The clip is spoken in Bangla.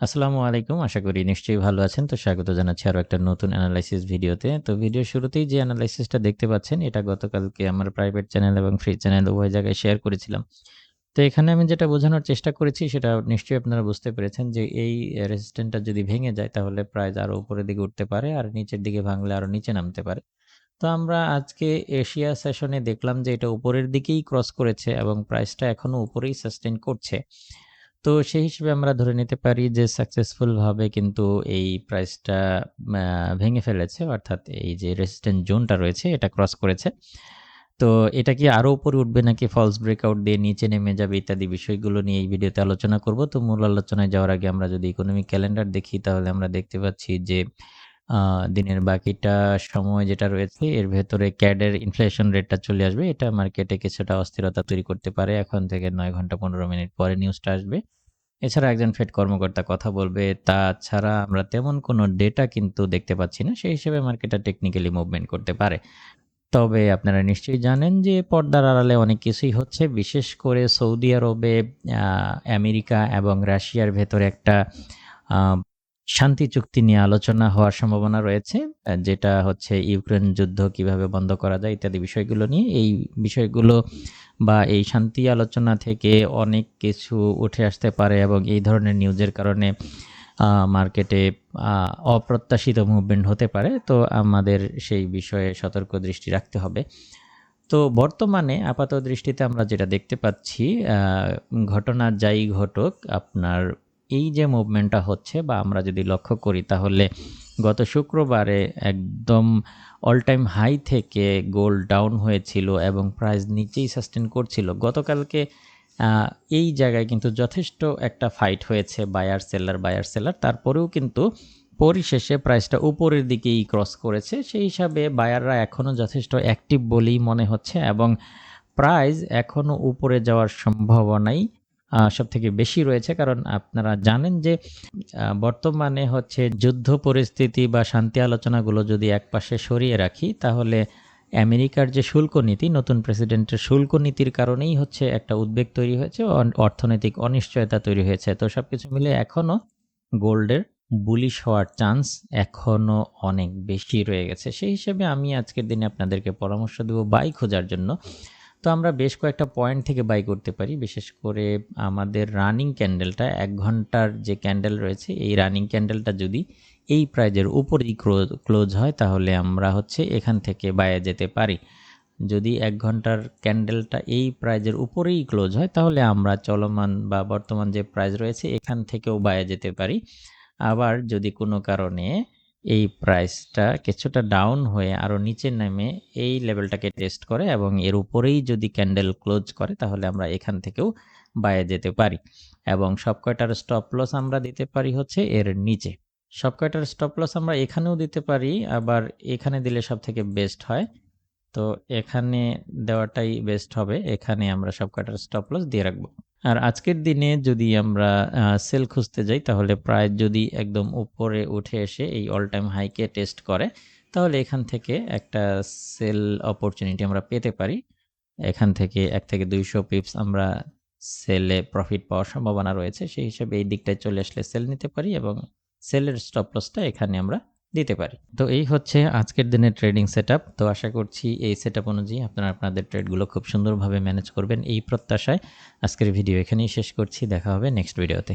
আসসালামু আলাইকুম। আশা করি নিশ্চয়ই ভালো আছেন। তো স্বাগত জানাচ্ছি আরও একটা নতুন এনালাইসিস ভিডিওতে। তো ভিডিওর শুরুতেই যে এনালাইসিসটা দেখতে পাচ্ছেন, এটা গতকালকে আমার প্রাইভেট চ্যানেল এবং ফ্রি চ্যানেল উভয় জায়গায় শেয়ার করেছিলাম। তো এখানে আমি যেটা বোঝানোর চেষ্টা করেছি, সেটা নিশ্চয়ই আপনারা বুঝতে পেরেছেন যে এই রেজিস্ট্যান্টটা যদি ভেঙে যায়, তাহলে প্রাইস আরও উপরের দিকে উঠতে পারে আর নিচের দিকে ভাঙলে আরও নিচে নামতে পারে। তো আমরা আজকে এশিয়া সেশনে দেখলাম যে এটা উপরের দিকেই ক্রস করেছে এবং প্রাইসটা এখনও উপরেই সাস্টেইন করছে। তো সেই হিসেবে আমরা ধরে নিতে পারি যে সাকসেসফুলভাবে কিন্তু এই প্রাইসটা ভেঙে ফেলেছে। অর্থাৎ এই যে রেজিস্ট্যান্ট জোনটা রয়েছে, এটা ক্রস করেছে। তো এটা কি আরও উপরে উঠবে নাকি ফলস ব্রেকআউট দিয়ে নিচে নেমে যাবে ইত্যাদি বিষয়গুলো নিয়ে এই ভিডিওতে আলোচনা করব। তো মূল আলোচনায় যাওয়ার আগে আমরা যদি ইকোনমিক ক্যালেন্ডার দেখি, তাহলে আমরা দেখতে পাচ্ছি যে দিনের বাকিটা সময় যেটা রয়েছে, এর ভেতরে ক্যাডের ইনফ্লেশন রেটটা চলে আসবে। এটা মার্কেটে কিছুটা অস্থিরতা তৈরি করতে পারে। এখন থেকে নয় ঘণ্টা ১৫ মিনিট পরে নিউজটা আসবে। এছাড়া একজন ফেড কর্মকর্তা কথা বলবে। তাছাড়া আমরা তেমন কোনো ডেটা কিন্তু দেখতে পাচ্ছি না। সেই হিসেবে মার্কেটটা টেকনিক্যালি মুভমেন্ট করতে পারে। তবে আপনারা নিশ্চয়ই জানেন যে পর্দার আড়ালে অনেক কিছুই হচ্ছে। বিশেষ করে সৌদি আরবে আমেরিকা এবং রাশিয়ার ভেতরে একটা শান্তি চুক্তি নিয়ে আলোচনা হওয়ার সম্ভাবনা রয়েছে। যেটা হচ্ছে ইউক্রেন যুদ্ধ কীভাবে বন্ধ করা যায় ইত্যাদি বিষয়গুলো নিয়ে। এই বিষয়গুলো বা এই শান্তি আলোচনা থেকে অনেক কিছু উঠে আসতে পারে এবং এই ধরনের নিউজের কারণে মার্কেটে অপ্রত্যাশিত মুভমেন্ট হতে পারে। তো আমাদের সেই বিষয়ে সতর্ক দৃষ্টি রাখতে হবে। তো বর্তমানে আপাত দৃষ্টিতে আমরা যেটা দেখতে পাচ্ছি ঘটনা যাই ঘটক, আপনার এই যে মুভমেন্টটা হচ্ছে বা আমরা যদি লক্ষ্য করি তাহলে গত শুক্রবারে একদম অল টাইম হাই থেকে গোল্ড ডাউন হয়েছিল এবং প্রাইস নিচেই সাস্টেন করছিল। গতকালকে এই জায়গায় কিন্তু যথেষ্ট একটা ফাইট হয়েছে বায়ার সেলার, বায়ার সেলার। তারপরেও কিন্তু পরিশেষে প্রাইসটা উপরের দিকেই ক্রস করেছে। সেই হিসাবে বায়াররা এখনও যথেষ্ট অ্যাক্টিভ বলেই মনে হচ্ছে এবং প্রাইস এখনও উপরে যাওয়ার সম্ভাবনাই সবথেকে বেশি রয়েছে। কারণ আপনারা জানেন যে বর্তমানে হচ্ছে যুদ্ধ পরিস্থিতি বা শান্তি আলোচনাগুলো যদি একপাশে সরিয়ে রাখি তাহলে আমেরিকার যে শুল্ক নীতি, নতুন প্রেসিডেন্টের শুল্ক নীতির কারণেই হচ্ছে একটা উদ্বেগ তৈরি হয়েছে, অর্থনৈতিক অনিশ্চয়তা তৈরি হয়েছে। তো সবকিছু মিলে এখনও গোল্ডের বুলিশ হওয়ার চান্স এখনও অনেক বেশি রয়ে গেছে। সেই হিসেবে আমি আজকের দিনে আপনাদেরকে পরামর্শ দেব বাই খোঁজার জন্য। তো আমরা বেশ কয়েকটা পয়েন্ট থেকে বাই করতে পারি। বিশেষ করে আমাদের রানিং ক্যান্ডেলটা এক ঘণ্টার যে ক্যান্ডেল রয়েছে, এই রানিং ক্যান্ডেলটা যদি এই প্রাইজের উপরেই ক্লোজ হয়, তাহলে আমরা হচ্ছে এখান থেকে বায়ে যেতে পারি। যদি এক ঘণ্টার ক্যান্ডেলটা এই প্রাইজের উপরেই ক্লোজ হয়, তাহলে আমরা চলমান বা বর্তমান যে প্রাইজ রয়েছে, এখান থেকেও বায়ে যেতে পারি। আবার যদি কোনো কারণে এই প্রাইসটা কিছুটা ডাউন হয়ে আরও নিচে নেমে এই লেভেলটাকে টেস্ট করে এবং এর উপরেই যদি ক্যান্ডেল ক্লোজ করে, তাহলে আমরা এখান থেকেও বায়ে যেতে পারি এবং সব কয়টার স্টপ লস আমরা দিতে পারি হচ্ছে এর নিচে। সব কয়টার স্টপ লস আমরা এখানেও দিতে পারি, আবার এখানে দিলে সব থেকে বেস্ট হয়। তো এখানে দেওয়াটাই বেস্ট হবে। এখানে আমরা সব কয়টার স্টপ লস দিয়ে রাখব। আর আজকের দিনে যদি আমরা সেল খুঁজতে যাই, তাহলে প্রায় যদি একদম উপরে উঠে এসে এই অল টাইম হাইকে টেস্ট করে, তাহলে এখান থেকে একটা সেল অপরচুনিটি আমরা পেতে পারি। এখান থেকে এক থেকে ২০০ পিপস আমরা সেলে প্রফিট পাওয়ার সম্ভাবনা রয়েছে। সেই হিসেবে এই দিকটায় চলে আসলে সেল নিতে পারি এবং সেলের স্টপ লসটা এখানে আমরা দিতে পারি। তো এই হচ্ছে আজকের দিনের ট্রেডিং সেট তো আশা করছি এই সেট অনুযায়ী আপনারা আপনাদের ট্রেডগুলো খুব সুন্দরভাবে ম্যানেজ করবেন এই প্রত্যাশায় আজকের ভিডিও এখানেই শেষ করছি। দেখা হবে নেক্সট ভিডিওতে।